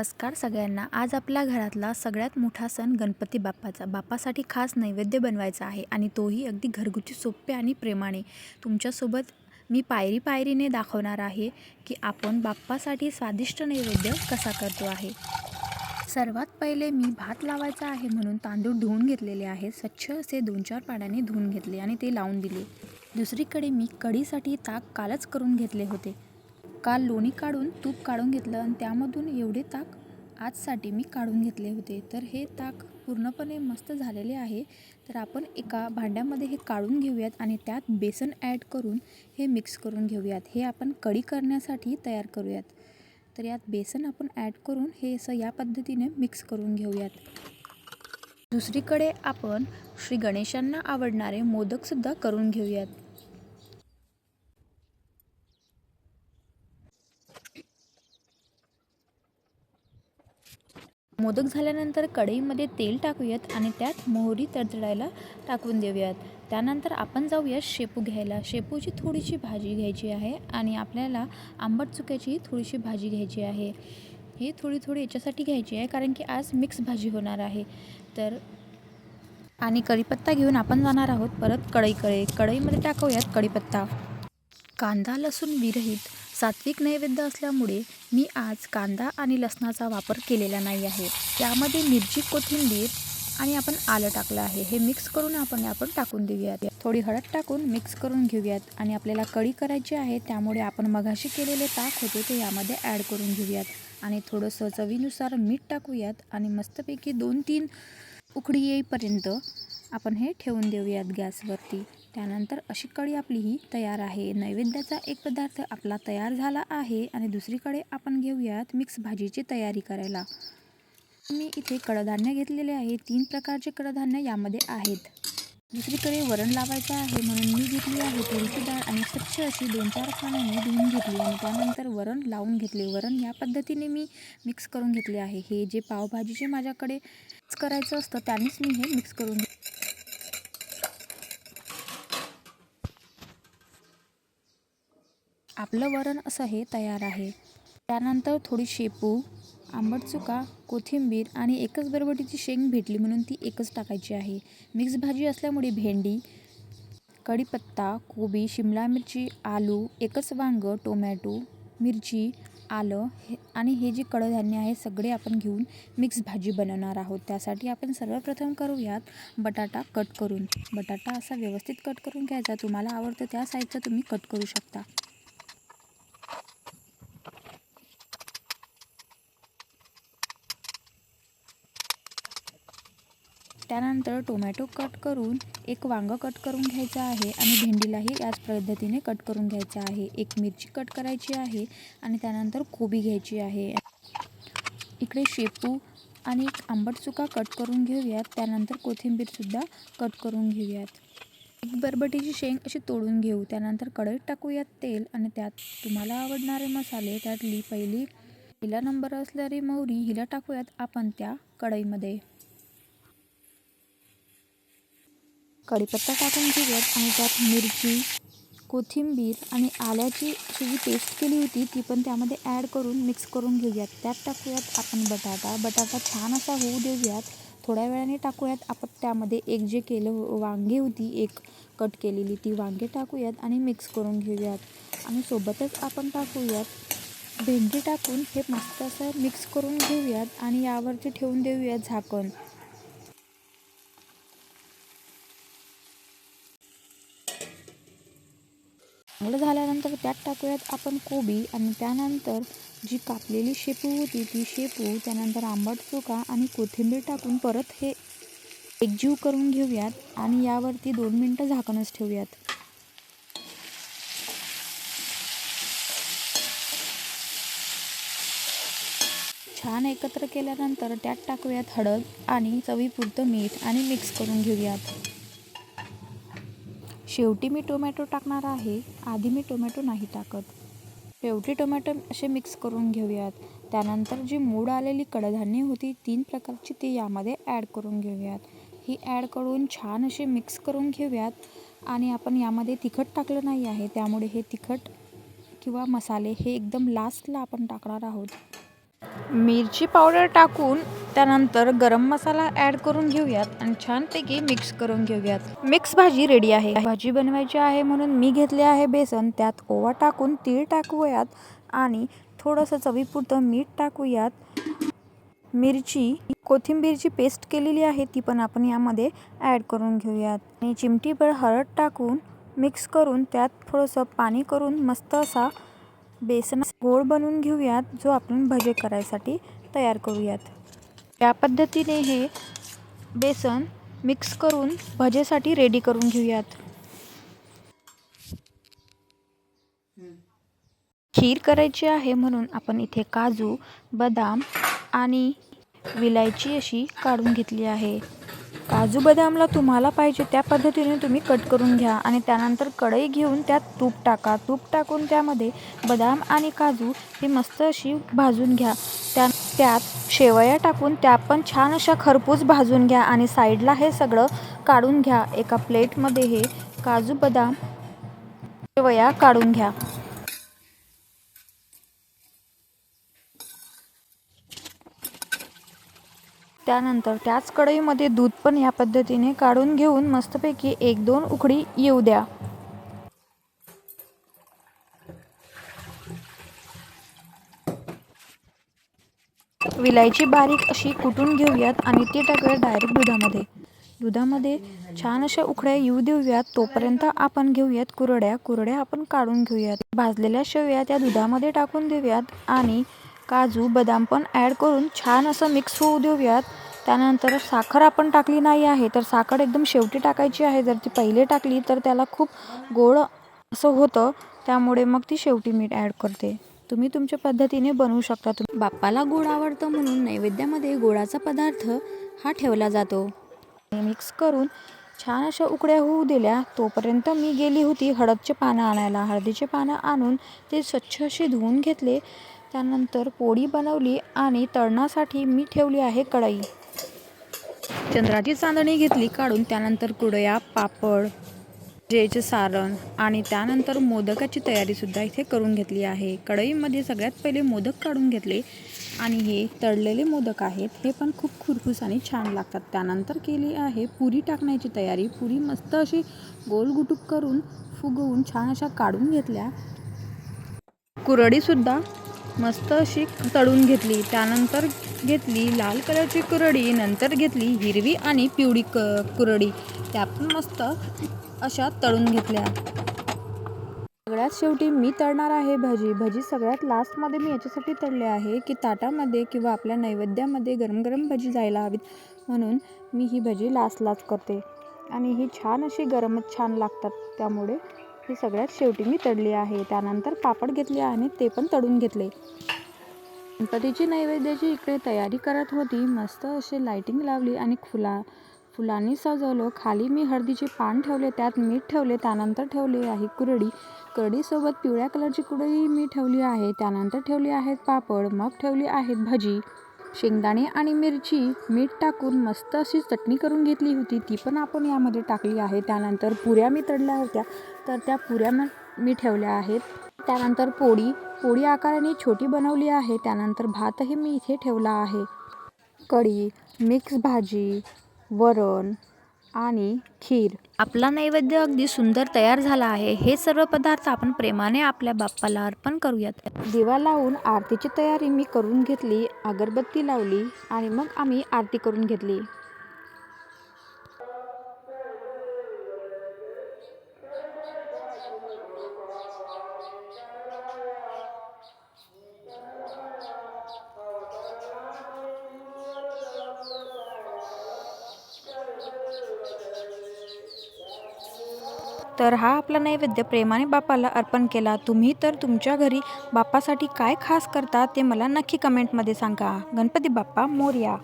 नमस्कार सगळ्यांना. आज आपल्या घरातला सगळ्यात मोठा सण गणपती बाप्पाचा. बाप्पासाठी खास नैवेद्य बनवायचा आहे आणि तोही अगदी घरगुती सोपे आणि प्रेमाने. तुमच्यासोबत मी पायरी पायरीने दाखवणार आहे की आपण बाप्पासाठी स्वादिष्ट नैवेद्य कसा करतो आहे. सर्वात पहिले मी भात लावायचा आहे म्हणून तांदूळ धुवून घेतलेले आहे. स्वच्छ असे दोन चार पाण्याने धुवून घेतले आणि ते लावून दिले. दुसरीकडे मी कढीसाठी ताक कालच करून घेतले होते. काल लोणी काढून तूप काढून घेतलं आणि त्यामधून एवढे ताक आजसाठी मी काढून घेतले होते. तर हे ताक पूर्णपणे मस्त झालेले आहे. तर आपण एका भांड्यामध्ये हे काढून घेऊयात आणि त्यात बेसन ॲड करून हे मिक्स करून घेऊयात. हे आपण कढी करण्यासाठी तयार करूयात. तर यात बेसन आपण ॲड करून हे असं या पद्धतीने मिक्स करून घेऊयात. दुसरीकडे आपण श्री गणेशांना आवडणारे मोदकसुद्धा करून घेऊयात. मोदक झाल्यानंतर कढईमध्ये तेल टाकूयात आणि त्यात मोहरी तडतडायला टाकून देऊयात. त्यानंतर आपण जाऊया शेपू घ्यायला. शेपूची थोडीशी भाजी घ्यायची आहे आणि आपल्याला आंबट चुक्याची थोडीशी भाजी घ्यायची आहे. ही थोडी थोडी याच्यासाठी घ्यायची आहे कारण की आज मिक्स भाजी होणार आहे. तर आणि कढीपत्ता घेऊन आपण जाणार आहोत परत कढईकडे. कढईमध्ये टाकूयात कढीपत्ता. कांदा लसूण विरहित सात्विक नैवेद्य असल्यामुळे मी आज कांदा आणि लसणाचा वापर केलेला नाही आहे. त्यामध्ये मिरची कोथिंबीर आणि आपण आलं टाकलं आहे. हे मिक्स करून आपण आपण टाकून देऊयात. थोडी हळद टाकून मिक्स करून घेऊयात आणि आपल्याला कढी करायची आहे त्यामुळे आपण मघाशी केलेले ताक होते ते यामध्ये ॲड करून घेऊयात. आणि थोडंसं चवीनुसार मीठ टाकूयात आणि मस्तपैकी दोन तीन उकडी येईपर्यंत आपण हे ठेवून देऊयात गॅसवरती. त्यानंतर अशी कढी आपली ही तयार आहे. नैवेद्याचा एक पदार्थ आपला तयार झाला आहे आणि दुसरीकडे आपण घेऊयात मिक्स भाजीची तयारी करायला. मी इथे कडधान्य घेतलेले आहे. तीन प्रकारचे कडधान्य यामध्ये आहेत. दुसरीकडे वरण लावायचं आहे म्हणून मी घेतली आहे तुरीची डाळ आणि स्वच्छ अशी दोन चार पाण्याने धुवून घेतली आणि त्यानंतर वरण लावून घेतले. वरण या पद्धतीने मी मिक्स करून घेतले आहे. हे जे पावभाजीचे माझ्याकडे करायचं असतं त्यानेच मी हे मिक्स करून घेतले. आपलं वरण असं हे तयार आहे. त्यानंतर थोडी शेपू आंबट चुका कोथिंबीर आणि एकच बरबटीची शेंग भेटली म्हणून ती एकच टाकायची आहे. मिक्स भाजी असल्यामुळे भेंडी कढीपत्ता कोबी शिमला मिरची आलू एकच वांगं टोमॅटो मिरची आलं हे आणि हे जे कडधान्य आहे सगळे आपण घेऊन मिक्स भाजी बनवणार आहोत. त्यासाठी आपण सर्वप्रथम करूयात बटाटा कट करून. बटाटा असा व्यवस्थित कट करून घ्यायचा. तुम्हाला आवडतं त्या साईजचा तुम्ही कट करू शकता. त्यानंतर टोमॅटो कट करून एक वांगं कट करून घ्यायचं आहे आणि भेंडीलाही याच पद्धतीने कट करून घ्यायचं आहे. एक मिरची कट करायची आहे आणि त्यानंतर कोबी घ्यायची आहे. इकडे शेपू आणि एक आंबट चुका कट करून घेऊयात. त्यानंतर कोथिंबीरसुद्धा कट करून घेऊयात. एक बरबटीची शेंग अशी तोडून घेऊ. त्यानंतर कढईत टाकूयात तेल आणि त्यात तुम्हाला आवडणारे मसाले त्यातली पहिली पहिला नंबर असणारी मोहरी हिला टाकूयात आपण त्या कढईमध्ये. कढीपत्ता टाकून घेऊयात आणि त्यात मिरची कोथिंबीर आणि आल्याची अशी जी पेस्ट केली होती ती पण त्यामध्ये ॲड करून मिक्स करून घेऊयात. त्यात टाकूयात आपण बटाटा. बटाटा छान असा होऊ देऊयात. थोड्या वेळाने टाकूयात. आपण त्यामध्ये एक जे केलं हो, वांगे होती एक कट केलेली ती वांगे टाकूयात आणि मिक्स करून घेऊयात. आणि सोबतच आपण टाकूयात भेंडी टाकून हे मस्त असं मिक्स करून घेऊयात आणि यावरती ठेवून देऊयात झाकण. चांगलं झाल्यानंतर त्यात टाकूयात आपण कोबी आणि त्यानंतर जी कापलेली शेपू होती ती शेपू त्यानंतर आंबट चुका आणि कोथिंबीर टाकून परत हे एकजीव करून घेऊयात आणि यावरती दोन मिनटं झाकणच ठेवूयात. छान एकत्र केल्यानंतर त्यात टाकूयात हळद आणि चवीपुरतं मीठ आणि मिक्स करून घेऊयात. शेवटी मी टोमॅटो टाकणार आहे आधी मी टोमॅटो नाही टाकत. शेवटी टोमॅटो असे मिक्स करून घेऊयात. त्यानंतर जी मूड आलेली कडधान्ये होती तीन प्रकारची ती यामध्ये ॲड करून घेऊयात. ही ॲड करून छान असे मिक्स करून घेऊयात. आणि आपण यामध्ये तिखट टाकलं नाही आहे त्यामुळे हे तिखट किंवा मसाले हे एकदम लास्टला आपण टाकणार आहोत. मिरची पावडर टाकून त्यानंतर गरम मसाला ॲड करून घेऊयात आणि छानपैकी मिक्स करून घेऊयात. मिक्स भाजी रेडी आहे. भाजी बनवायची आहे म्हणून मी घेतले आहे बेसन. त्यात ओवा टाकून तीळ टाकूयात आणि थोडंसं चवीपुरतं मीठ टाकूयात. मिरची कोथिंबीरची पेस्ट केलेली आहे ती पण आपण यामध्ये ॲड करून घेऊयात. आणि चिमटीभर हळद टाकून मिक्स करून त्यात थोडंसं पाणी करून मस्त असा बेसन गोळ बनवून घेऊयात जो आपण भजे करायसाठी तयार करूयात. या पद्धतीने हे बेसन मिक्स करून भजेसाठी रेडी करून घेऊयात. खीर करायची आहे म्हणून आपण इथे काजू बदाम आणि विलायची अशी काढून घेतली आहे. काजू बदामला तुम्हाला पाहिजे त्या पद्धतीने तुम्ही कट करून घ्या आणि त्यानंतर कढई घेऊन त्यात तूप टाका. तूप टाकून त्यामध्ये बदाम आणि काजू ही मस्त अशी भाजून घ्या. त्या त्यात शेवया टाकून त्या पण छान अशा खरपूस भाजून घ्या आणि साईडला हे सगळं काढून घ्या. एका प्लेटमध्ये हे काजू बदाम शेवया काढून घ्या. त्यानंतर त्याच कढईमध्ये दूध पण या पद्धतीने काढून घेऊन मस्तपैकी एक दोन उकडी येऊ द्या. विलायची बारीक अशी कुटून घेऊयात आणि ती टाकूया डायरेक्ट दुधामध्ये. दुधामध्ये छान अशा उकड्या येऊ देऊयात. तोपर्यंत आपण घेऊयात कुरड्या. कुरड्या आपण काढून घेऊयात. भाजलेल्या शेवया त्या दुधामध्ये टाकून देऊयात आणि काजू बदाम पण ॲड करून छान असं मिक्स होऊ देऊयात. त्यानंतर साखर आपण टाकली नाही आहे तर साखर एकदम शेवटी टाकायची आहे. जर ती पहिले टाकली तर त्याला खूप गोड असं होतं. त्यामुळे मग ती शेवटी मीठ ॲड करते. तुम्ही तुमच्या पद्धतीने बनवू शकता. तुम्ही बाप्पाला गोड आवडतं म्हणून नैवेद्यामध्ये गोडाचा पदार्थ हा ठेवला जातो. मिक्स करून छान अशा उकड्या होऊ दिल्या. तोपर्यंत मी गेली होती हळदचे पानं आणायला. हळदीचे पानं आणून ते स्वच्छ असे धुवून घेतले. त्यानंतर पोळी बनवली आणि तळणासाठी मी ठेवली आहे कढई. चंद्राची चांदणी घेतली काढून त्यानंतर कुडया पापड जेचे सारण आणि त्यानंतर मोदकाची तयारीसुद्धा इथे करून घेतली आहे. कढईमध्ये सगळ्यात पहिले मोदक काढून घेतले आणि हे तळलेले मोदक आहेत हे पण खूप खुरखुस आणि छान लागतात. त्यानंतर केली आहे पुरी टाकण्याची तयारी. पुरी मस्त अशी गोलगुटूक करून फुगवून छान अशा काढून घेतल्या. कुरडीसुद्धा मस्त अशी तळून घेतली. त्यानंतर घेतली लाल कलरची कुरडी नंतर घेतली हिरवी आणि पिवळी क कुरडी. त्या पण मस्त अशा तळून घेतल्या. सगळ्यात शेवटी मी तळणार आहे भजी. भजी सगळ्यात लास्टमध्ये मी याच्यासाठी तळले आहे की ताटामध्ये किंवा आपल्या नैवेद्यामध्ये गरम गरम भजी जायला हवीत. म्हणून मी ही भजी लास्ट करते. आणि ही छान अशी गरमच छान लागतात त्यामुळे. ही सगळ्यात शेवटी मी तळली आहे. त्यानंतर पापड घेतले आणि ते पण तळून घेतले. गणपतीची नैवेद्याची इकडे तयारी करत होती. मस्त असे लायटिंग लावली आणि फुला फुलांनी सजवलं. खाली मी हळदीचे पान ठेवले त्यात मीठ ठेवले त्यानंतर ठेवले आहे कुरडी. कुरडीसोबत पिवळ्या कलरची कुरडी मी ठेवली आहे. त्यानंतर ठेवली आहेत पापड मग ठेवली आहेत भजी. शेंगदाणे आणि मिरची मीठ टाकून मस्त अशी चटणी करून घेतली होती. ती पण आपण यामध्ये टाकली आहे. त्यानंतर पुऱ्या मी तळल्या होत्या. तर त्या पुऱ्या म मी ठेवल्या आहेत. त्यानंतर पोळी. पोळी आकाराने छोटी बनवली आहे. त्यानंतर भातही मी इथे ठेवला आहे. कढी मिक्स भाजी वरण आणि खीर. आपला नैवेद्य अगदी सुंदर तयार झाला आहे. हे सर्व पदार्थ आपण प्रेमाने आपल्या बाप्पाला अर्पण करूयात. दिवा लावून आरतीची तयारी मी करून घेतली अगरबत्ती लावली आणि मग आम्ही आरती करून घेतली. तर हा आपला नैवेद्य प्रेमाने बापाला अर्पण केला. तुम्ही तर तुमच्या घरी बापासाठी काय खास करता ते मला नक्की कमेंटमध्ये सांगा. गणपती बाप्पा मोर्या.